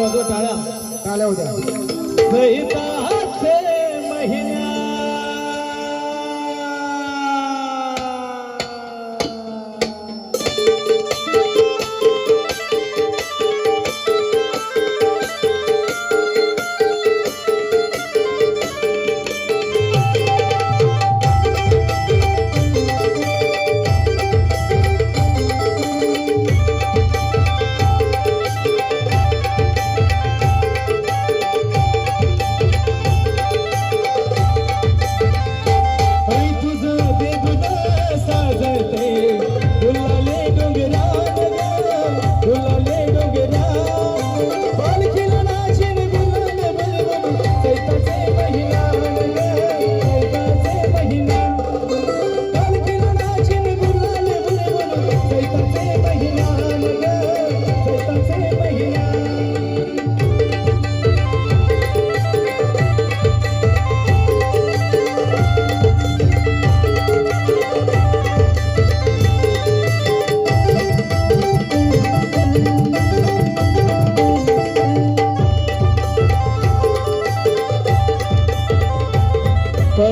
वाजवा टाळ्या टाळ्या होत्या महिन्या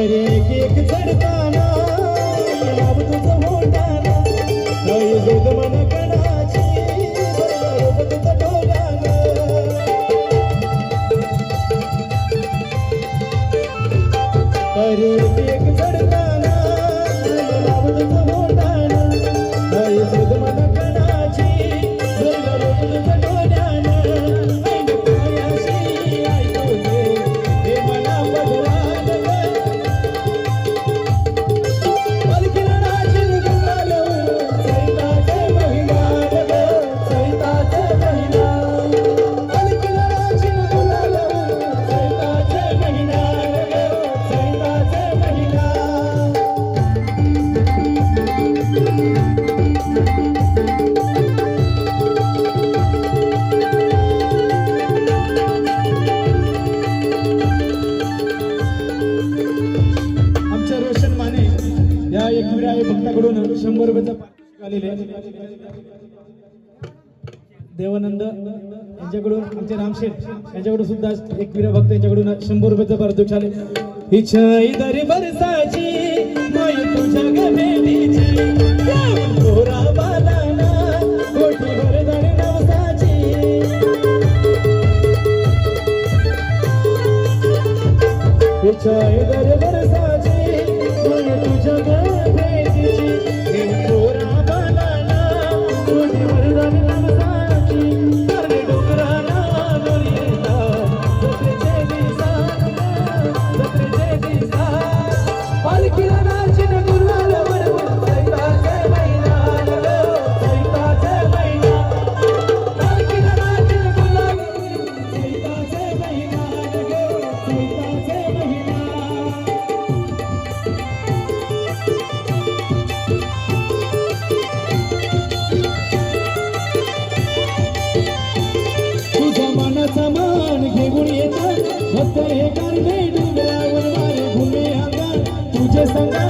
रे एक चढताना कडून शंभर रुपयाचा पारितोषिक आलेले देवानंद यांच्याकडून आमचे रामशेठ यांच्याकडून सुद्धा एक वीर भक्त यांच्याकडून शंभर रुपयाचा पारितोषिक आले. हिच्या दरी बरसाची संग